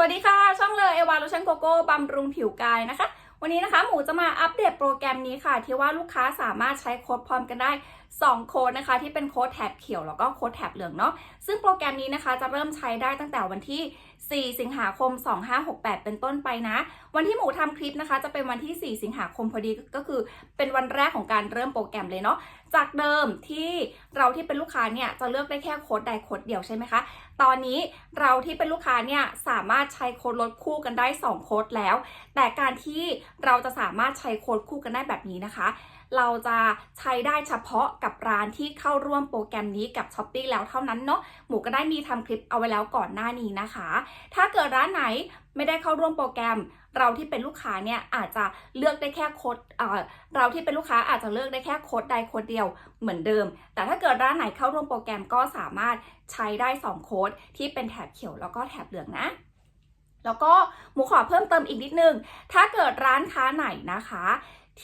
วัสดีค่ะ ช่องเลยเอวาโลชั่นโกโก้บำรุงผิวกายนะคะ วันนี้นะคะหมูจะมาอัปเดตโปรแกรมนี้ค่ะ ที่ว่าลูกค้าสามารถใช้โค้ดพร้อมกันได้ 2 โค้ดนะคะที่เป็นโค้ดแถบเขียวแล้วก็โค้ดแถบเหลืองเนาะซึ่งโปรแกรมนี้นะคะจะเริ่มใช้ได้ตั้งแต่วันที่ 4 สิงหาคม 2568 เป็นต้นไปนะ วันที่หมูทำคลิปนะคะ จะเป็นวันที่ 4 สิงหาคมพอดีก็คือ เป็นวันแรกของการเริ่มโปรแกรมเลยเนาะจากเดิมที่เราที่เป็นลูกค้าเนี่ยจะเลือกได้แค่โค้ดใดโค้ดเดียวใช่ไหมคะ ตอนนี้เราที่เป็นลูกค้าเนี่ยสามารถใช้โค้ดลดคู่กันได้ 2 โค้ดแล้ว แต่การที่เราจะสามารถใช้โค้ดคู่กันได้แบบนี้นะคะ เราจะใช้ได้เฉพาะกับร้านที่เข้าร่วมโปรแกรมนี้กับ s h อ p e e แล้วเท่านั้นเนาะหมูก็ได้มีทำคลิปเอาไว้แล้วก่อนหน้านี้นะคะ ถ้าเกิดร้านไหนไม่ได้เข้าร่วมโปรแกรม เราที่เป็นลูกค้าเนี่ยอาจจะเลือกได้แค่โค้ดเเราที่เป็นลูกค้าอาจจะเลือกได้แค่โค้ดใดโค้ดเดียวเหมือนเดิม แต่ถ้าเกิดร้านไหนเข้าร่วมโปรแกรมก็สามารถใช้ได้ 2 โค้ดที่เป็นแถบเขียวแล้วก็แถบเหลืองนะแล้วก็หมูขอเพิ่มเติมอีกนิดนึง ถ้าเกิดร้านค้าไหนนะคะ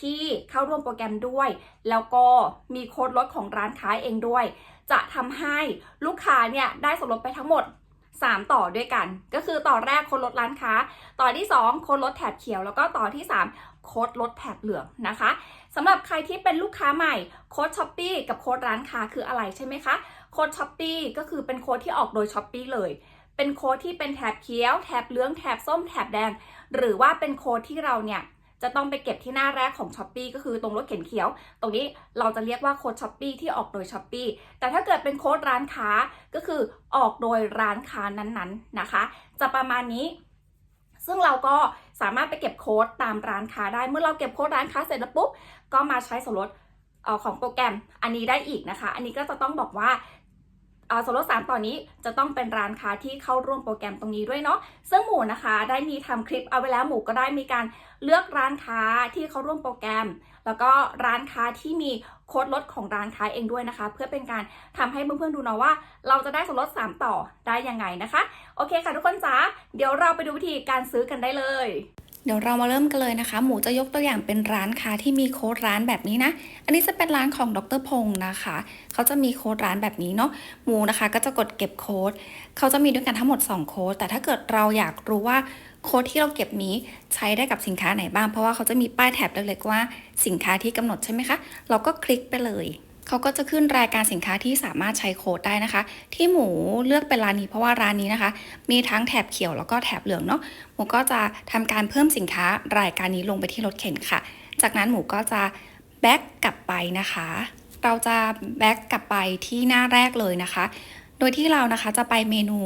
ที่เข้าร่วมโปรแกรมด้วย แล้วก็มีโค้ดลดของร้านค้าเองด้วย จะทำให้ลูกค้าเนี่ยได้ส่วนลดไปทั้งหมด 3 ต่อด้วยกัน ก็คือต่อแรกโค้ดลดร้านค้า ต่อที่ 2 โค้ดลดแถบเขียว แล้วก็ต่อที่ 3 โค้ดลดแถบเหลืองนะคะสำหรับใครที่เป็นลูกค้าใหม่โค้ดช้อปปีกับโค้ดร้านค้าคืออะไรใช่ไหมคะโค้ดช้อปปีก็คือเป็นโค้ดที่ออกโดยช้อปปีเลยเป็นโค้ดที่เป็นแถบเขียว แถบเหลือง แถบส้ม แถบแดง หรือว่าเป็นโค้ดที่เราเนี่ย จะต้องไปเก็บที่หน้าแรกของ s h อ p e e ก็คือตรงรถเข็นเขียว ตรงนี้เราจะเรียกว่าโค้ด s h อ p e e ที่ออกโดย s h อ p e e แต่ถ้าเกิดเป็นโค้ดร้านค้าก็คือออกโดยร้านค้านั้นๆนะคะ จะประมาณนี้ ซึ่งเราก็สามารถไปเก็บโค้ดตามร้านค้าได้ เมื่อเราเก็บโค้ดร้านค้าเสร็จแล้วปุ๊บก็มาใช้ส่วนลดของโปรแกรมอันนี้ได้อีกนะคะ อันนี้ก็จะต้องบอกว่า ส่วนลด 3ต่อนนี้จะต้องเป็นร้านค้าที่เข้าร่วมโปรแกรมตรงนี้ด้วยเนาะซึ่งหมูนะคะได้มีทำคลิปเอาไว้แล้วหมูก็ได้มีการเลือกร้านค้าที่เข้าร่วมโปรแกรม แล้วก็ร้านค้าที่มีโค้ดลดของร้านค้าเองด้วยนะคะ เพื่อเป็นการทำให้เพื่อนๆดูเนาะว่า เราจะได้ส่วนลด 3 ต่อได้ยังไงนะคะ โอเคค่ะทุกคนจ๋าเดี๋ยวเราไปดูวิธีการซื้อกันได้เลย เดี๋ยวเรามาเริ่มกันเลยนะคะ หมูจะยกตัวอย่างเป็นร้านค้าที่มีโค้ดร้านแบบนี้นะ อันนี้จะเป็นร้านของดรพงศ์นะคะ เขาจะมีโค้ดร้านแบบนี้เนาะ หมูนะคะก็จะกดเก็บโค้ด เขาจะมีด้วยกันทั้งหมด 2 โค้ด แต่ถ้าเกิดเราอยากรู้ว่าโค้ดที่เราเก็บนี้ใช้ได้กับสินค้าไหนบ้าง เพราะว่าเขาจะมีป้ายแถบเล็กๆว่าสินค้าที่กำหนดใช่ไหมคะ เราก็คลิกไปเลย เขาก็จะขึ้นรายการสินค้าที่สามารถใช้โค้ดได้นะคะ ที่หมูเลือกเป็นร้านนี้เพราะว่าร้านนี้นะคะ มีทั้งแถบเขียวแล้วก็แถบเหลืองเนาะหมูก็จะทำการเพิ่มสินค้ารายการนี้ลงไปที่รถเข็นค่ะ จากนั้นหมูก็จะแบ็กกลับไปนะคะ เราจะแบ็กกลับไปที่หน้าแรกเลยนะคะ โดยที่เรานะคะจะไปเมนู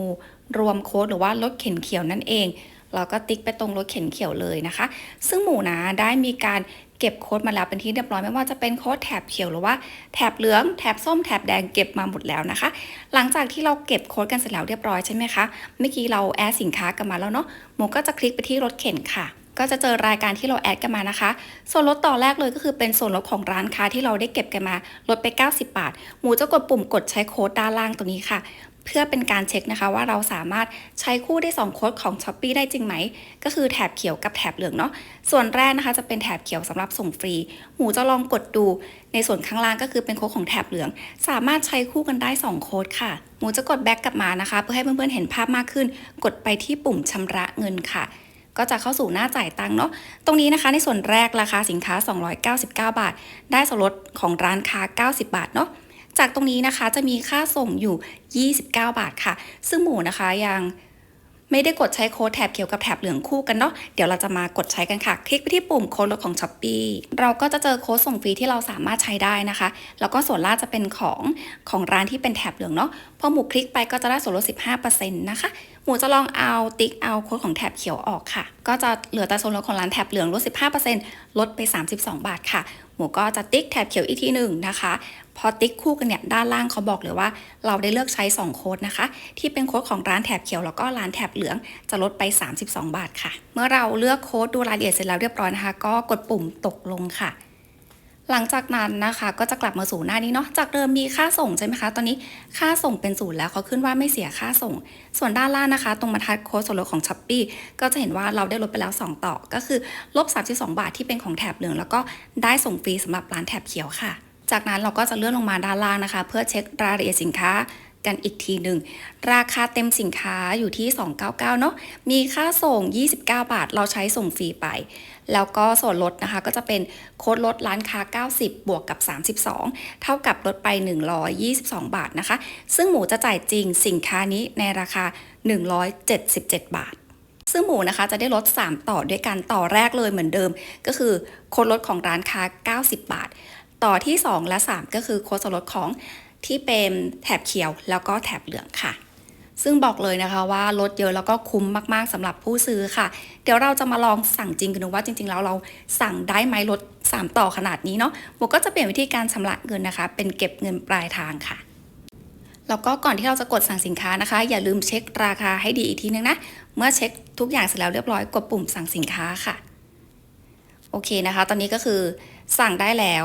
รวมโค้ดหรือว่ารถเข็นเขียวนั่นเองเราก็ติ๊กไปตรงรถเข็นเขียวเลยนะคะ ซึ่งหมูนะได้มีการ เก็บโค้ดมาแล้วเป็นที่เรียบร้อยไม่ว่าจะเป็นโค้ดแถบเขียวหรือว่าแถบเหลืองแถบส้มแถบแดงเก็บมาหมดแล้วนะคะ หลังจากที่เราเก็บโค้ดกันเสร็จแล้วเรียบร้อยใช่ไหมคะเมื่อกี้เราแอดสินค้ากันมาแล้วเนาะหมูก็จะคลิกไปที่รถเข็นค่ะก็จะเจอรายการที่เราแอดกันมานะคะ ส่วนลดต่อแรกเลยก็คือเป็นส่วนลดของร้านค้าที่เราได้เก็บกันมา ลดไป 90 บาท หมูจะกดปุ่มกดใช้โค้ดด้านล่างตรงนี้ค่ะ เพื่อเป็นการเช็คนะคะว่าเราสามารถใช้คู่ได้ 2 โค้ดของ s h อ p e e ได้จริงไหม ก็คือแถบเขียวกับแถบเหลืองเนาะส่วนแรกนะคะจะเป็นแถบเขียวสำหรับส่งฟรี หมูจะลองกดดูในส่วนข้างล่างก็คือเป็นโค้ดของแถบเหลือง สามารถใช้คู่กันได้ 2 โค้ดค่ะ หมูจะกดแบ็กกลับมานะคะ เพื่อให้เพื่อนๆเห็นภาพมากขึ้น กดไปที่ปุ่มชำระเงินค่ะก็จะเข้าสู่หน้าจ่ายตังค์เนาะ ตรงนี้นะคะในส่วนแรกราคาสินค้า 299 บาท ได้ส่วนลดของร้านค้า 90 บาทเนาะ จากตรงนี้นะคะจะมีค่าส่งอยู่ 29 บาทค่ะ ซึ่งหมูนะคะยังไม่ได้กดใช้โค้ดแถบเขียวกับแถบเหลืองคู่กันเนาะ เดี๋ยวเราจะมากดใช้กันค่ะ คลิกไปที่ปุ่มโค้ดลดของ s h อ p e e เราก็จะเจอโค้ดส่งฟรีที่เราสามารถใช้ได้นะคะ แล้วก็ส่วนล่าจะเป็นของของร้านที่เป็นแถบเหลืองเนาะ พอหมูคลิกไปก็จะได้ส่วนลด 15%นะคะ หมูจะลองเอาติ๊กเอาโค้ดของแถบเขียวออกค่ะ ก็จะเหลือแต่ส่วนลดของร้านแถบเหลืองลด 15%ลดไป 32 บาทค่ะ หมูก็จะติ๊กแถบเขียวอีกทีหนึ่งนะคะ พอติ๊กคู่กันเนี่ยด้านล่างเขาบอกเลยว่า เราได้เลือกใช้ 2 โค้ดนะคะ ที่เป็นโค้ดของร้านแถบเขียวแล้วก็ร้านแถบเหลืองจะลดไป 32 บาทค่ะ เมื่อเราเลือกโค้ดดูรายละเอียดเสร็จแล้วเรียบร้อยนะคะ ก็กดปุ่มตกลงค่ะหลังจากนั้นนะคะก็จะกลับมาสู่หน้านี้เนาะจากเดิมมีค่าส่งใช่ไหมคะ ตอนนี้ค่าส่งเป็นศูนย์แล้วเขาขึ้นว่าไม่เสียค่าส่ง ส่วนด้านล่างนะคะ ตรงบรรทัดโค้ดส่วนลดของช้อปปีก็จะเห็นว่าเราได้ลดไปแล้ว 2 ต่อ ก็คือลบ32 บาทที่เป็นของแถบเหลืองแล้วก็ได้ส่งฟรีสำหรับร้านแถบเขียวค่ะ จากนั้นเราก็จะเลื่อนลงมาด้านล่างนะคะ เพื่อเช็ครายละเอียดสินค้ากันอีกทีหนึ่ง ราคาเต็มสินค้าอยู่ที่ 299 เนาะมีค่าส่ง 29 บาท เราใช้ส่งฟรีไป แล้วก็ส่วนลดนะคะก็จะเป็นโค้ดลดร้านค้า 90 บวกกับ 32 เท่ากับลดไป 122 บาทนะคะ ซึ่งหมูจะจ่ายจริงสินค้านี้ในราคา 177 บาท ซึ่งหมูนะคะจะได้ลด 3 ต่อด้วยกันต่อแรกเลยเหมือนเดิม ก็คือโค้ดลดของร้านค้า 90 บาท ต่อที่ 2 และ 3 ก็คือโค้ดส่วนลดของที่เป็นแถบเขียวแล้วก็แถบเหลืองค่ะ ซึ่งบอกเลยนะคะว่าลดเยอะแล้วก็คุ้มมากๆสำหรับผู้ซื้อค่ะ เดี๋ยวเราจะมาลองสั่งจริงกันดูว่าจริง ๆ แล้วเราสั่งได้ไหมลด 3 ต่อขนาดนี้เนาะหมูก็จะเปลี่ยนวิธีการชำระเงินนะคะ เป็นเก็บเงินปลายทางค่ะแล้วก็ก่อนที่เราจะกดสั่งสินค้านะคะ อย่าลืมเช็คราคาให้ดีอีกทีนึงนะ เมื่อเช็คทุกอย่างเสร็จแล้วเรียบร้อยกดปุ่มสั่งสินค้าค่ะ โอเคนะคะ ตอนนี้ก็คือสั่งได้แล้ว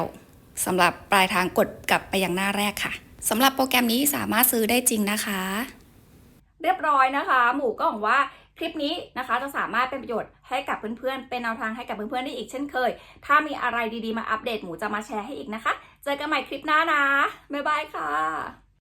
สำหรับปลายทางกดกลับไปยังหน้าแรกค่ะสำหรับโปรแกรมนี้สามารถซื้อได้จริงนะคะ เรียบร้อยนะคะ หมูก็หวังว่าคลิปนี้นะคะจะสามารถเป็นประโยชน์ให้กับเพื่อนๆ เป็นแนวทางให้กับเพื่อนๆได้อีกเช่นเคย ถ้ามีอะไรดีๆมาอัปเดตหมูจะมาแชร์ให้อีกนะคะ เจอกันใหม่คลิปหน้านะ บ๊ายบายค่ะ